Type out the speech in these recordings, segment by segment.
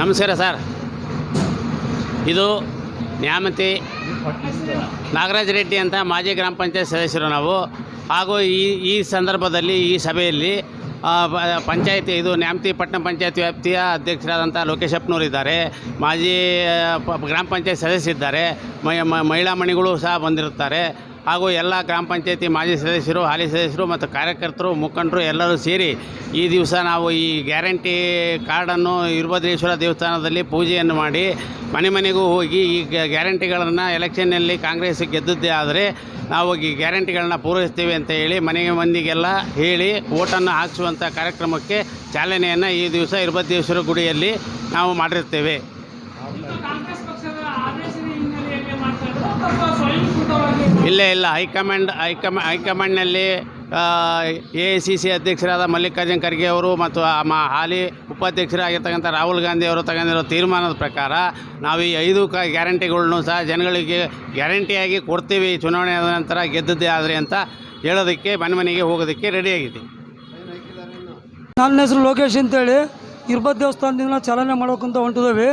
ನಮಸ್ಕಾರ ಸರ್. ಇದು ನ್ಯಾಮತಿ ನಾಗರಾಜ ರೆಡ್ಡಿ ಅಂತ ಮಾಜಿ ಗ್ರಾಮ ಪಂಚಾಯತ್ ಸದಸ್ಯರು ನಾವು. ಹಾಗೂ ಈ ಈ ಸಂದರ್ಭದಲ್ಲಿ ಈ ಸಭೆಯಲ್ಲಿ ಪಂಚಾಯತಿ, ಇದು ನ್ಯಾಮತಿ ಪಟ್ಟಣ ಪಂಚಾಯತ್ ವ್ಯಾಪ್ತಿಯ ಅಧ್ಯಕ್ಷರಾದಂಥ ಲೋಕೇಶಪ್ಪನವರು ಇದ್ದಾರೆ. ಮಾಜಿ ಗ್ರಾಮ ಪಂಚಾಯತ್ ಸದಸ್ಯರಿದ್ದಾರೆ. ಮಹಿಳಾ ಮಣಿಗಳು ಸಹ ಬಂದಿರುತ್ತಾರೆ. ಹಾಗೂ ಎಲ್ಲ ಗ್ರಾಮ ಪಂಚಾಯತಿ ಮಾಜಿ ಸದಸ್ಯರು, ಹಾಲಿ ಸದಸ್ಯರು ಮತ್ತು ಕಾರ್ಯಕರ್ತರು, ಮುಖಂಡರು ಎಲ್ಲರೂ ಸೇರಿ ಈ ದಿವಸ ನಾವು ಈ ಗ್ಯಾರಂಟಿ ಕಾರ್ಡನ್ನು ವೀರಭದ್ರೇಶ್ವರ ದೇವಸ್ಥಾನದಲ್ಲಿ ಪೂಜೆಯನ್ನು ಮಾಡಿ ಮನೆ ಮನೆಗೂ ಹೋಗಿ ಈ ಗ್ಯಾ- ಗ್ಯಾರಂಟಿಗಳನ್ನು ಎಲೆಕ್ಷನ್ನಲ್ಲಿ ಕಾಂಗ್ರೆಸ್ ಗೆದ್ದದ್ದೇ ಆದರೆ ನಾವು ಈ ಗ್ಯಾರಂಟಿಗಳನ್ನ ಪೂರೈಸ್ತೇವೆ ಅಂತ ಹೇಳಿ ಮನೆಗೆ ಮಂದಿಗೆಲ್ಲ ಹೇಳಿ ಓಟನ್ನು ಹಾಕಿಸುವಂಥ ಕಾರ್ಯಕ್ರಮಕ್ಕೆ ಚಾಲನೆಯನ್ನು ಈ ದಿವಸ ವೀರಭದ್ರೇಶ್ವರ ಗುಡಿಯಲ್ಲಿ ನಾವು ಮಾಡಿರ್ತೇವೆ ಇದು ಕಾಂಗ್ರೆಸ್ ಪಕ್ಷದ ಆದೇಶದ ಹಿನ್ನೆಲೆಯಲ್ಲಿ ಮಾಡ್ತಾ ಇರೋದು ಅಥವಾ ಸ್ವಯಂಕೃತವಾಗಿ ಇಲ್ಲೇ, ಇಲ್ಲ. ಹೈಕಮಾಂಡ್, ಹೈಕಮಾ, ಹೈಕಮಾಂಡ್ನಲ್ಲಿ ಎ ಐ ಸಿ ಸಿ ಅಧ್ಯಕ್ಷರಾದ ಮಲ್ಲಿಕಾರ್ಜುನ್ ಖರ್ಗೆ ಅವರು ಮತ್ತು ಮಾ, ಹಾಲಿ ಉಪಾಧ್ಯಕ್ಷರಾಗಿರ್ತಕ್ಕಂಥ ರಾಹುಲ್ ಗಾಂಧಿ ಅವರು ತಗೊಂಡಿರೋ ತೀರ್ಮಾನದ ಪ್ರಕಾರ ನಾವು ಈ ಐದು ಕ ಗ್ಯಾರಂಟಿಗಳನ್ನು ಸಹ ಜನಗಳಿಗೆ ಗ್ಯಾರಂಟಿಯಾಗಿ ಕೊಡ್ತೀವಿ ಚುನಾವಣೆ ಆದ ನಂತರ ಗೆದ್ದದ್ದೇ ಆದರೆ ಅಂತ ಹೇಳೋದಕ್ಕೆ ಮನೆ ಮನೆಗೆ ಹೋಗೋದಕ್ಕೆ ರೆಡಿಯಾಗಿದೆ ನನ್ನ ಹೆಸರು ಲೋಕೇಶ್ ಅಂತೇಳಿ. ಇರ್ಬತ್ ದೇವಸ್ಥಾನದಿಂದ ಚಾಲನೆ ಮಾಡೋಕ್ಕಂತ ಹೊಂಟಿದ್ದೇವೆ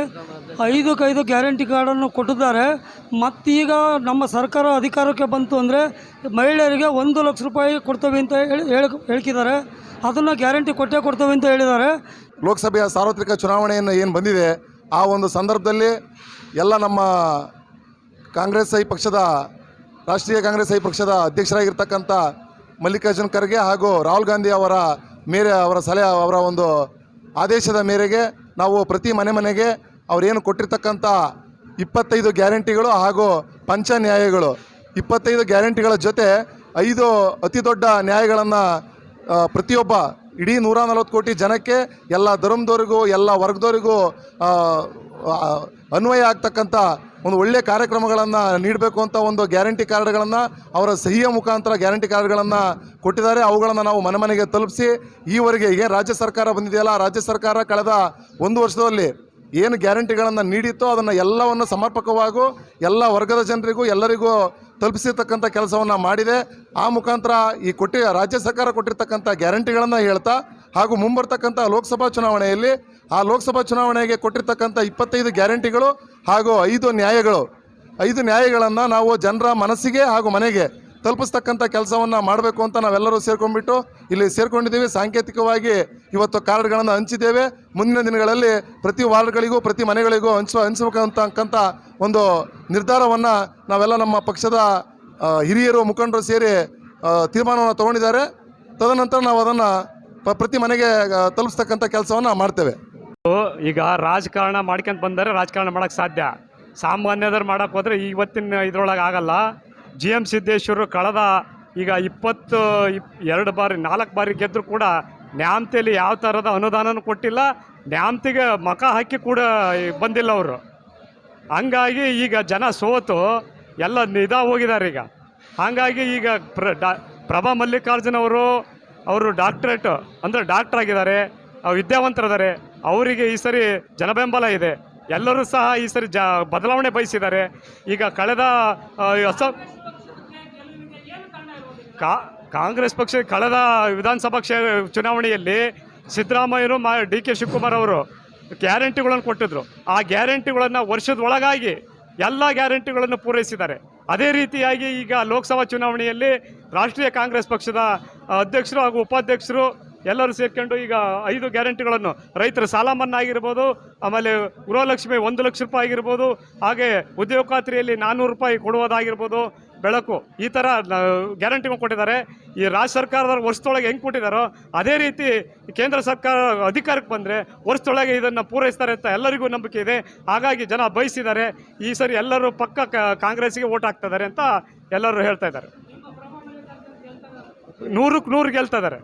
ಐದಕ್ಕೆ ಕೈದು ಗ್ಯಾರಂಟಿ ಕಾರ್ಡನ್ನು ಕೊಟ್ಟಿದ್ದಾರೆ. ಮತ್ತೀಗ ನಮ್ಮ ಸರ್ಕಾರ ಅಧಿಕಾರಕ್ಕೆ ಬಂತು ಅಂದರೆ ಮಹಿಳೆಯರಿಗೆ ಒಂದು ಲಕ್ಷ ರೂಪಾಯಿ ಕೊಡ್ತೇವೆ ಅಂತ ಹೇಳಿ ಹೇಳ್ಕಿದ್ದಾರೆ. ಅದನ್ನು ಗ್ಯಾರಂಟಿ ಕೊಟ್ಟೇ ಕೊಡ್ತೇವೆ ಅಂತ ಹೇಳಿದ್ದಾರೆ. ಲೋಕಸಭೆಯ ಸಾರ್ವತ್ರಿಕ ಚುನಾವಣೆಯನ್ನು ಏನು ಬಂದಿದೆ, ಆ ಒಂದು ಸಂದರ್ಭದಲ್ಲಿ ಎಲ್ಲ ನಮ್ಮ ಕಾಂಗ್ರೆಸ್ ಐ ಪಕ್ಷದ, ರಾಷ್ಟ್ರೀಯ ಕಾಂಗ್ರೆಸ್ ಐ ಪಕ್ಷದ ಅಧ್ಯಕ್ಷರಾಗಿರ್ತಕ್ಕಂಥ ಮಲ್ಲಿಕಾರ್ಜುನ್ ಖರ್ಗೆ ಹಾಗೂ ರಾಹುಲ್ ಗಾಂಧಿ ಅವರ ಮೇರೆ ಅವರ ಸಲಹೆ ಅವರ ಒಂದು ಆದೇಶದ ಮೇರೆಗೆ ನಾವು ಪ್ರತಿ ಮನೆ ಮನೆಗೆ ಅವರೇನು ಕೊಟ್ಟಿರ್ತಕ್ಕಂಥ ಇಪ್ಪತ್ತೈದು ಗ್ಯಾರಂಟಿಗಳು ಹಾಗೂ ಪಂಚ ನ್ಯಾಯಗಳು ಇಪ್ಪತ್ತೈದು ಗ್ಯಾರಂಟಿಗಳ ಜೊತೆ ಐದು ಅತಿ ದೊಡ್ಡ ನ್ಯಾಯಗಳನ್ನು ಪ್ರತಿಯೊಬ್ಬ ಇಡೀ ನೂರ ನಲವತ್ತು ಕೋಟಿ ಜನಕ್ಕೆ ಎಲ್ಲ ಧರ್ಮದವರಿಗೂ, ಎಲ್ಲ ವರ್ಗದವರಿಗೂ ಅನ್ವಯ ಆಗ್ತಕ್ಕಂಥ ಒಂದು ಒಳ್ಳೆಯ ಕಾರ್ಯಕ್ರಮಗಳನ್ನು ನೀಡಬೇಕು ಅಂತ ಒಂದು ಗ್ಯಾರಂಟಿ ಕಾರ್ಡ್ಗಳನ್ನು, ಅವರ ಸಹಿಯ ಮುಖಾಂತರ ಗ್ಯಾರಂಟಿ ಕಾರ್ಡ್ಗಳನ್ನು ಕೊಟ್ಟಿದ್ದಾರೆ. ಅವುಗಳನ್ನು ನಾವು ಮನೆ ಮನೆಗೆ ತಲುಪಿಸಿ, ಈವರೆಗೆ ಈಗ ರಾಜ್ಯ ಸರ್ಕಾರ ಬಂದಿದೆಯಲ್ಲ, ರಾಜ್ಯ ಸರ್ಕಾರ ಕಳೆದ ಒಂದು ವರ್ಷದಲ್ಲಿ ಏನು ಗ್ಯಾರಂಟಿಗಳನ್ನು ನೀಡಿತ್ತೋ ಅದನ್ನು ಎಲ್ಲವನ್ನು ಸಮರ್ಪಕವಾಗೂ ಎಲ್ಲ ವರ್ಗದ ಜನರಿಗೂ, ಎಲ್ಲರಿಗೂ ತಲುಪಿಸಿರ್ತಕ್ಕಂಥ ಕೆಲಸವನ್ನು ಮಾಡಿದೆ. ಆ ಮುಖಾಂತರ ಈ ಕೊಟ್ಟಿ, ರಾಜ್ಯ ಸರ್ಕಾರ ಕೊಟ್ಟಿರ್ತಕ್ಕಂಥ ಗ್ಯಾರಂಟಿಗಳನ್ನು ಹೇಳ್ತಾ ಹಾಗೂ ಮುಂಬರ್ತಕ್ಕಂಥ ಲೋಕಸಭಾ ಚುನಾವಣೆಯಲ್ಲಿ ಆ ಲೋಕಸಭಾ ಚುನಾವಣೆಗೆ ಕೊಟ್ಟಿರ್ತಕ್ಕಂಥ ಇಪ್ಪತ್ತೈದು ಗ್ಯಾರಂಟಿಗಳು ಹಾಗೂ ಐದು ನ್ಯಾಯಗಳು. ಐದು ನ್ಯಾಯಗಳನ್ನು ನಾವು ಜನರ ಮನಸ್ಸಿಗೆ ಹಾಗೂ ಮನೆಗೆ ತಲುಪಿಸ್ತಕ್ಕಂಥ ಕೆಲಸವನ್ನು ಮಾಡಬೇಕು ಅಂತ ನಾವೆಲ್ಲರೂ ಸೇರ್ಕೊಂಡ್ಬಿಟ್ಟು ಇಲ್ಲಿ ಸೇರ್ಕೊಂಡಿದ್ದೀವಿ. ಸಾಂಕೇತಿಕವಾಗಿ ಇವತ್ತು ಕಾರ್ಡ್ಗಳನ್ನು ಹಂಚಿದ್ದೇವೆ. ಮುಂದಿನ ದಿನಗಳಲ್ಲಿ ಪ್ರತಿ ವಾರ್ಡ್ಗಳಿಗೂ, ಪ್ರತಿ ಮನೆಗಳಿಗೂ ಹಂಚುವ ಹಂಚಬೇಕಂತಕ್ಕಂಥ ಒಂದು ನಿರ್ಧಾರವನ್ನು ನಾವೆಲ್ಲ ನಮ್ಮ ಪಕ್ಷದ ಹಿರಿಯರು, ಮುಖಂಡರು ಸೇರಿ ತೀರ್ಮಾನವನ್ನು ತಗೊಂಡಿದ್ದಾರೆ. ತದನಂತರ ನಾವು ಅದನ್ನು ಪ್ರತಿ ಮನೆಗೆ ತಲುಪಿಸ್ತಕ್ಕಂಥ ಕೆಲಸವನ್ನು ಮಾಡ್ತೇವೆ. ಈಗ ರಾಜಕಾರಣ ಮಾಡ್ಕೊಂತ ಬಂದರೆ ರಾಜಕಾರಣ ಮಾಡೋಕ್ಕೆ ಸಾಧ್ಯ. ಸಾಮಾನ್ಯದವ್ರು ಮಾಡೋಕ್ಕೆ ಹೋದರೆ ಇವತ್ತಿನ ಇದ್ರೊಳಗೆ ಆಗಲ್ಲ. ಜಿ ಎಂ ಸಿದ್ದೇಶ್ವರು ಕಳೆದ ಈಗ ಇಪ್ಪತ್ತು, ಇಪ್, ಎರಡು ಬಾರಿ, ನಾಲ್ಕು ಬಾರಿ ಗೆದ್ದರೂ ಕೂಡ ನ್ಯಾಮ್ತಿಯಲ್ಲಿ ಯಾವ ಥರದ ಅನುದಾನನೂ ಕೊಟ್ಟಿಲ್ಲ. ನ್ಯಾಮ್ತಿಗೆ ಮಕ ಹಾಕಿ ಕೂಡ ಬಂದಿಲ್ಲ ಅವರು. ಹಂಗಾಗಿ ಈಗ ಜನ ಸೋತು, ಎಲ್ಲ ನಿದಾ ಹೋಗಿದ್ದಾರೆ ಈಗ. ಹಾಗಾಗಿ ಈಗ ಪ್ರ, ಡಾ, ಪ್ರಭಾ ಮಲ್ಲಿಕಾರ್ಜುನ್ ಅವರು ಅವರು ಡಾಕ್ಟ್ರೇಟ್, ಅಂದರೆ ಡಾಕ್ಟ್ರ್ ಆಗಿದ್ದಾರೆ ವಿದ್ಯಾವಂತರಿದ್ದಾರೆ. ಅವರಿಗೆ ಈ ಸರಿ ಜನಬೆಂಬಲ ಇದೆ. ಎಲ್ಲರೂ ಸಹ ಈ ಸರಿ ಜ ಬದಲಾವಣೆ ಬಯಸಿದ್ದಾರೆ. ಈಗ ಕಳೆದ ಹೊಸ ಕಾ, ಕಾಂಗ್ರೆಸ್ ಪಕ್ಷ, ಕಳೆದ ವಿಧಾನಸಭಾ ಕ್ಷೇ, ಚುನಾವಣೆಯಲ್ಲಿ ಸಿದ್ದರಾಮಯ್ಯರು ಮಾ, ಡಿ ಕೆ ಶಿವಕುಮಾರ್ ಅವರು ಗ್ಯಾರಂಟಿಗಳನ್ನು ಕೊಟ್ಟಿದ್ರು. ಆ ಗ್ಯಾರಂಟಿಗಳನ್ನು ವರ್ಷದ ಒಳಗಾಗಿ ಎಲ್ಲ ಗ್ಯಾರಂಟಿಗಳನ್ನು ಪೂರೈಸಿದ್ದಾರೆ. ಅದೇ ರೀತಿಯಾಗಿ ಈಗ ಲೋಕಸಭಾ ಚುನಾವಣೆಯಲ್ಲಿ ರಾಷ್ಟ್ರೀಯ ಕಾಂಗ್ರೆಸ್ ಪಕ್ಷದ ಅಧ್ಯಕ್ಷರು ಹಾಗೂ ಉಪಾಧ್ಯಕ್ಷರು ಎಲ್ಲರೂ ಸೇರ್ಕೊಂಡು ಈಗ ಐದು ಗ್ಯಾರಂಟಿಗಳನ್ನು ರೈತರ ಸಾಲ ಮನ್ನಾ ಆಗಿರ್ಬೋದು, ಆಮೇಲೆ ಗೃಹಲಕ್ಷ್ಮಿ ಒಂದು ಲಕ್ಷ ರೂಪಾಯಿ ಆಗಿರ್ಬೋದು, ಹಾಗೆ ಉದ್ಯೋಗ ಖಾತ್ರಿಯಲ್ಲಿ ನಾನ್ನೂರು ರೂಪಾಯಿ ಕೊಡುವುದಾಗಿರ್ಬೋದು, ಬೆಳಕು ಈ ಥರ ಗ್ಯಾರಂಟಿಗಳು ಕೊಟ್ಟಿದ್ದಾರೆ. ಈ ರಾಜ್ಯ ಸರ್ಕಾರದವ್ರು ವರ್ಷದೊಳಗೆ ಹೆಂಗೆ ಕೊಟ್ಟಿದ್ದಾರೋ, ಅದೇ ರೀತಿ ಕೇಂದ್ರ ಸರ್ಕಾರ ಅಧಿಕಾರಕ್ಕೆ ಬಂದರೆ ವರ್ಷದೊಳಗೆ ಇದನ್ನು ಪೂರೈಸ್ತಾರೆ ಅಂತ ಎಲ್ಲರಿಗೂ ನಂಬಿಕೆ ಇದೆ. ಹಾಗಾಗಿ ಜನ ಬಯಸಿದ್ದಾರೆ, ಈ ಸರಿ ಎಲ್ಲರೂ ಪಕ್ಕ ಕಾಂಗ್ರೆಸ್ಗೆ ಓಟ್ ಹಾಕ್ತಿದ್ದಾರೆ ಅಂತ ಎಲ್ಲರೂ ಹೇಳ್ತಾ ಇದ್ದಾರೆ. ನೂರಕ್ಕೆ ನೂರು ಗೆಲ್ತಾ ಇದ್ದಾರೆ.